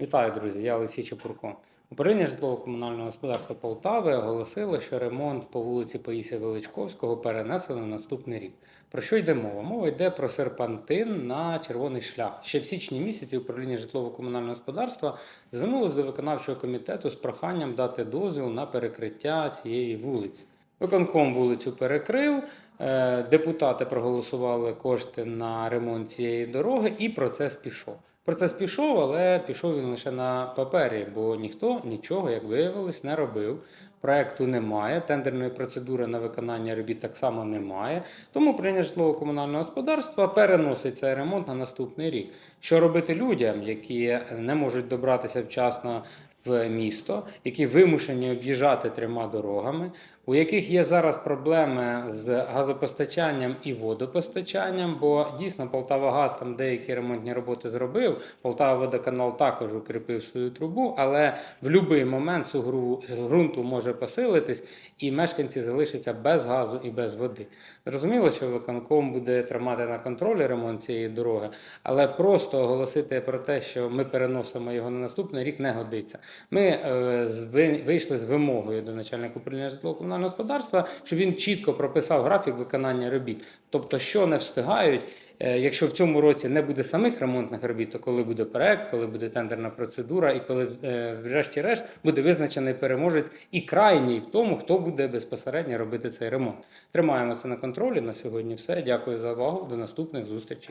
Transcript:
Вітаю, друзі! Я Олексій Чепурко. Управління житлово-комунального господарства Полтави оголосило, що ремонт по вулиці Паїсія Величковського перенесено на наступний рік. Про що йде мова? Мова йде про серпантин на червоний шлях. Ще в січні місяці управління житлово-комунального господарства звернулося до виконавчого комітету з проханням дати дозвіл на перекриття цієї вулиці. Виконком вулицю перекрив. е, Депутати проголосували кошти на ремонт цієї дороги, і процес пішов. Процес пішов, але пішов він лише на папері, бо ніхто нічого, як виявилось, не робив. Проекту немає, тендерної процедури на виконання робіт так само немає. Тому прийняття житлово-комунального господарства переносить цей ремонт на наступний рік. Що робити людям, які не можуть добратися вчасно в місто, які вимушені об'їжджати трьома дорогами, у яких є зараз проблеми з газопостачанням і водопостачанням, бо дійсно Полтавагаз там деякі ремонтні роботи зробив. Полтава водоканал також укріпив свою трубу, але в будь-який момент сугру ґрунту може посилитись, і мешканці залишаться без газу і без води. Зрозуміло, що виконком буде тримати на контролі ремонт цієї дороги, але просто оголосити про те, що ми переносимо його на наступний рік, не годиться. Ми е, вийшли з вимогою до начальника управління житлово-комунального господарства, щоб він чітко прописав графік виконання робіт. Тобто, що не встигають, е, якщо в цьому році не буде самих ремонтних робіт, то коли буде проект, коли буде тендерна процедура, і коли е, врешті-решт буде визначений переможець і крайній в тому, хто буде безпосередньо робити цей ремонт. Тримаємо це на контролі. На сьогодні все. Дякую за увагу. До наступних зустрічей.